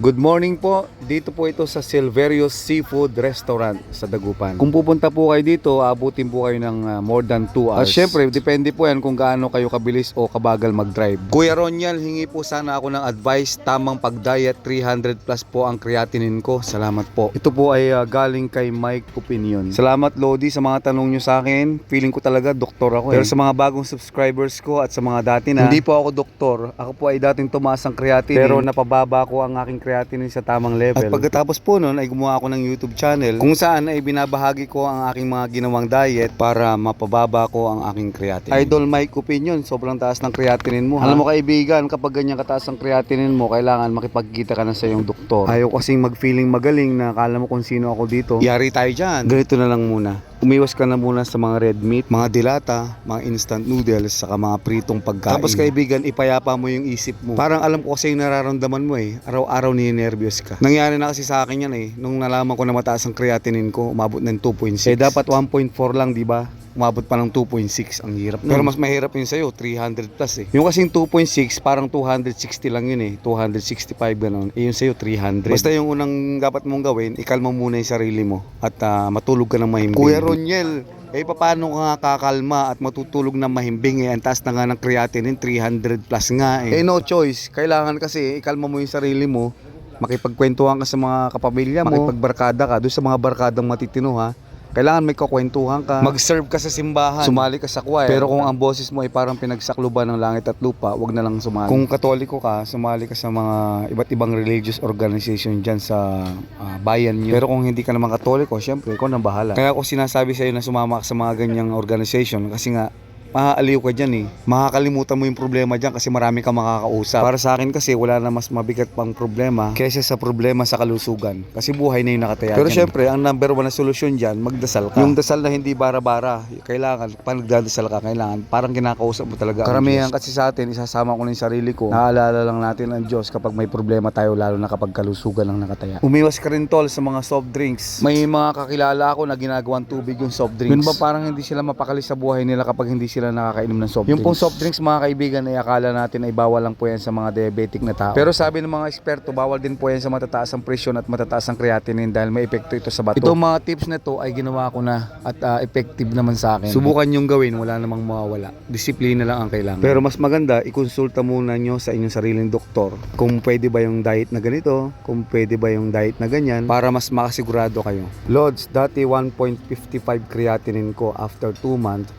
Good morning po. Dito po ito sa Silverio's Seafood Restaurant sa Dagupan. Kung pupunta po kayo dito, abutin po kayo ng uh, more than 2 hours. At syempre, depende po yan kung gaano kayo kabilis o kabagal mag-drive. Kuya Ronyal, hingi po sana ako ng advice. Tamang pag-diet, 300 plus po ang creatinine ko. Salamat po. Ito po ay uh, galing kay Mike Opinion. Salamat Lodi sa mga tanong nyo sa akin. Feeling ko talaga doktor ako eh. Pero sa mga bagong subscribers ko at sa mga dati na, hindi po ako doktor. Ako po ay dating tumaas ang creatinine. Pero napababa ko ang aking creatinine sa tamang level. At pagkatapos po nun ay gumawa ako ng YouTube channel kung saan ay binabahagi ko ang aking mga ginawang diet para mapababa ko ang aking creatinine. Idol Mike Opinion, sobrang taas ng creatinine mo. ha? Alam mo kaibigan, kapag ganyan kataas ang creatinine mo, kailangan makipagkita ka na sa iyong doktor. Ayaw kasing mag-feeling magaling na akala mo kung sino ako dito. Yari tayo dyan. Ganito na lang muna. Umiwas ka na muna sa mga red meat, mga dilata, mga instant noodles, saka mga pritong pagkain. Tapos kaibigan, ipayapa mo yung isip mo. Parang alam ko kasi yung nararamdaman mo eh. Araw-araw ninenervyos ka. Nangyari na kasi sa akin yan eh. Nung nalaman ko na mataas ang creatinine ko, umabot ng 2.6. Eh dapat 1.4 lang, di ba? umabot pa ng 2.6 ang hirap. Pero mas mahirap yun sa'yo 300 plus eh yung kasing 2.6 parang 260 lang yun eh 265 ganun eh yun sa'yo 300 basta yung unang dapat mong gawin ikalma muna yung sarili mo at ah, matulog ka ng mahimbing Kuya Ronyel eh paano ka nga kakalma at matutulog ng mahimbing? Eh ang taas na nga ng creatinine 300 plus nga eh. Eh no choice. Kailangan kasi ikalma mo yung sarili mo. Makipagkwentuhan ka sa mga kapamilya mo. Makipagbarkada ka doon sa mga barkadang matitino ha kailangan may kakwentuhan ka. Mag-serve ka sa simbahan. Sumali ka sa choir. Pero kung ang boses mo ay parang pinagsakluban ng langit at lupa, wag na lang sumali. Kung katoliko ka, sumali ka sa mga iba't ibang religious organization dyan sa ah, bayan nyo. Pero kung hindi ka naman katoliko, syempre, ikaw na bahala. Kaya ako sinasabi sa'yo na sumama ka sa mga ganyang organization kasi nga, maaaliw ka dyan eh. Makakalimutan mo yung problema dyan kasi marami kang makakausap. Para sa akin kasi wala na mas mabigat pang problema kaysa sa problema sa kalusugan. Kasi buhay na yung nakataya Pero dyan. syempre, ang number one na solusyon dyan, magdasal ka. Yung dasal na hindi bara-bara, kailangan, pag nagdadasal ka, kailangan, parang kinakausap mo talaga. Karamihan kasi sa atin, isasama ko na yung sarili ko. Naalala lang natin ang Diyos kapag may problema tayo, lalo na kapag kalusugan ang nakataya. Umiwas ka rin tol sa mga soft drinks. May mga kakilala ako na ginagawang tubig yung soft drinks. Yun ba parang hindi sila mapakali sa buhay nila kapag hindi sila nakakainom ng soft yung drinks? Yung pong soft drinks mga kaibigan ay akala natin ay bawal lang po yan sa mga diabetic na tao. Pero sabi ng mga eksperto, bawal din po yan sa matataas ang presyon at matataas ang creatinine dahil may epekto ito sa bato. Itong mga tips na to ay ginawa ko na at ah, effective naman sa akin. Subukan yung gawin, wala namang mawawala. Disiplina lang ang kailangan. Pero mas maganda, ikonsulta muna nyo sa inyong sariling doktor kung pwede ba yung diet na ganito, kung pwede ba yung diet na ganyan, para mas makasigurado kayo. Lods, dati 1.55 creatinine ko after 2 months,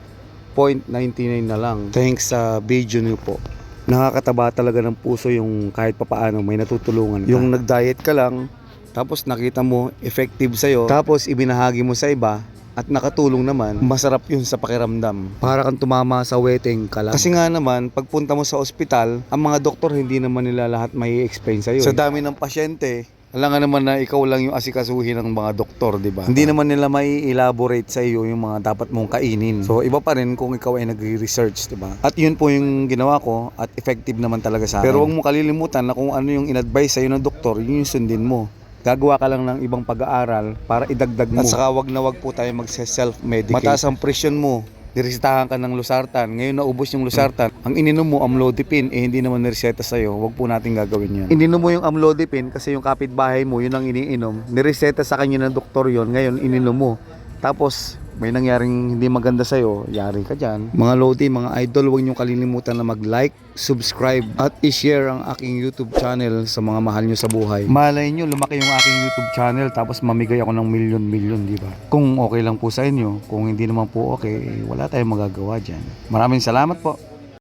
0.99 na lang. Thanks sa video niyo po. Nakakataba talaga ng puso yung kahit papaano may natutulungan ka. Yung nag-diet ka lang, tapos nakita mo effective sa'yo, tapos ibinahagi mo sa iba, at nakatulong naman, masarap yun sa pakiramdam. Para kang tumama sa wedding ka lang. Kasi nga naman, pagpunta mo sa ospital, ang mga doktor hindi naman nila lahat may explain sa'yo. Sa dami ng pasyente, alam nga naman na ikaw lang yung asikasuhin ng mga doktor, di ba? Hindi naman nila may elaborate sa iyo yung mga dapat mong kainin. So, iba pa rin kung ikaw ay nagre-research, di ba? At yun po yung ginawa ko at effective naman talaga sa akin. Pero huwag mo kalilimutan na kung ano yung in-advise sa iyo ng doktor, yun yung sundin mo. Gagawa ka lang ng ibang pag-aaral para idagdag mo. At saka wag na wag po tayo mag-self-medicate. Mataas ang presyon mo, niresetahan ka ng losartan. Ngayon naubos yung losartan. Ang ininom mo, amlodipine, eh hindi naman nireseta sa'yo. Huwag po natin gagawin yun. Ininom mo yung amlodipine kasi yung kapitbahay mo, yun ang iniinom. Nireseta sa kanya ng doktor yun. Ngayon, ininom mo. Tapos, may nangyaring hindi maganda sa'yo, yari ka dyan. Mga Lodi, mga idol, huwag niyong kalilimutan na mag-like, subscribe, at i-share ang aking YouTube channel sa mga mahal niyo sa buhay. Malay niyo, lumaki yung aking YouTube channel tapos mamigay ako ng milyon-milyon, di ba? Kung okay lang po sa inyo, kung hindi naman po okay, eh, wala tayong magagawa dyan. Maraming salamat po.